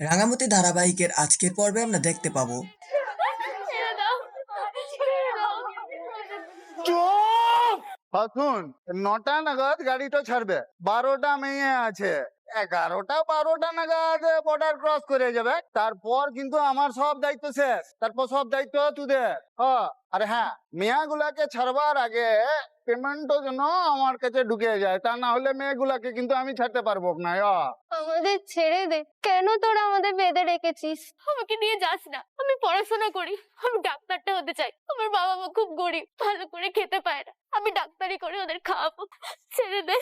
রাঙামতি ধারাবাহিকের আজকের পর্বে আমরা দেখতে পাবো। নটা নাগাদ গাড়িটা ছাড়বে। বারোটা মেয়ে আছে। এগারোটা বারোটা নাগাদ বর্ডার ক্রস করে যাবে। তারপর কিন্তু আমার সব দায়িত্ব শেষ। তারপর সব দায়িত্ব তোদের। হ্যাঁ আরে হ্যাঁ মেয়েগুলাকে ছাড়বার আগে পেমেন্টও যেন আমার কাছে ঢুকে যায়। তা না হলে মেয়েগুলাকে কিন্তু আমি ছাড়তে পারব না। আমাদের ছেড়ে দে। কেন তোরা আমাদের বেঁধে রেখেছিস? আমাকে নিয়ে যাস না। আমি পড়াশোনা করি। আমি ডাক্তারটা হতে চাই। আমার বাবা মা খুব গরিব। ভালো করে খেতে পায় না। আমি ডাক্তারি করে ওদের খাওয়াবো। ছেড়ে দে।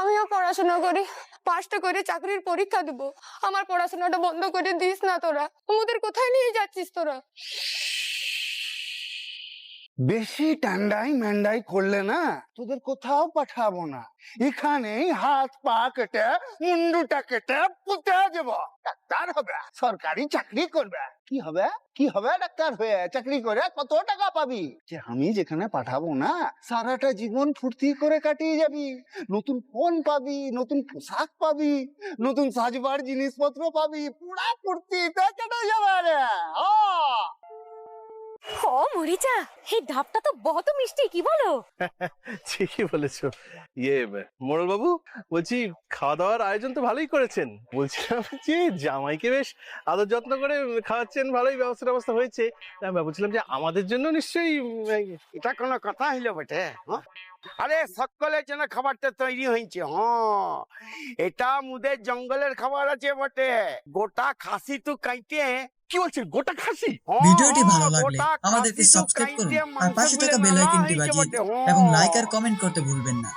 আমিও পড়াশোনা করি। পাঁচটা করে চাকরির পরীক্ষা দিব। আমার পড়াশোনাটা বন্ধ করে দিস না তোরা। আমাদের কোথায় নিয়ে যাচ্ছিস তোরা? বেশি টান্ডাই ম্যান্ডাই করলে না তোদের কোথাও পাঠাবো না। এখানেই হাত পা কেটে, মুন্ডুটা কেটে পুঁতে দেব। ডাক্তার হবে, সরকারি চাকরি করবে। কি হবে? কি হবে ডাক্তার হয়ে? চাকরি করে কত টাকা পাবি? যে আমি যেখানে পাঠাবো না, সারাটা জীবন ফুর্তি করে কাটিয়ে যাবি। নতুন ফোন পাবি, নতুন পোশাক পাবি, নতুন সাজবার জিনিসপত্র পাবি। পুরা ফুর্তিতে কেটে যাবে রে। ও ও মরিচা এই ডাবটা তো বহুত মিষ্টি কি বলো? ঠিকই বলেছ। ইয়ে মোড়ল বাবু বলছি খাওয়া দাওয়ার আয়োজন তো ভালোই করেছেন। বলছিলাম যে জামাইকে বেশ আদর যত্ন করে খাওয়াচ্ছেন ভালোই ব্যবস্থা ব্যবস্থা হয়েছে আমি বলছিলাম যে আমাদের জন্য নিশ্চয়ই এটা কোনো কথা হইল বটে হ্যাঁ? আরে সকলের জন্য খাবারটা তৈরি হয়েছে হ্যাঁ। এটা মুদের জঙ্গলের খাবার আছে বটে। গোটা খাসি তো কাইটে কি বলছেন গোটা খাসি? হ্যাঁ, ভিডিওটি ভালো লাগলে আমাদেরকে সাবস্ক্রাইব করুন। আর পাশে থাকা বেল আইকনটি বাজিয়ে দিন। এবং লাইক আর কমেন্ট করতে ভুলবেন না।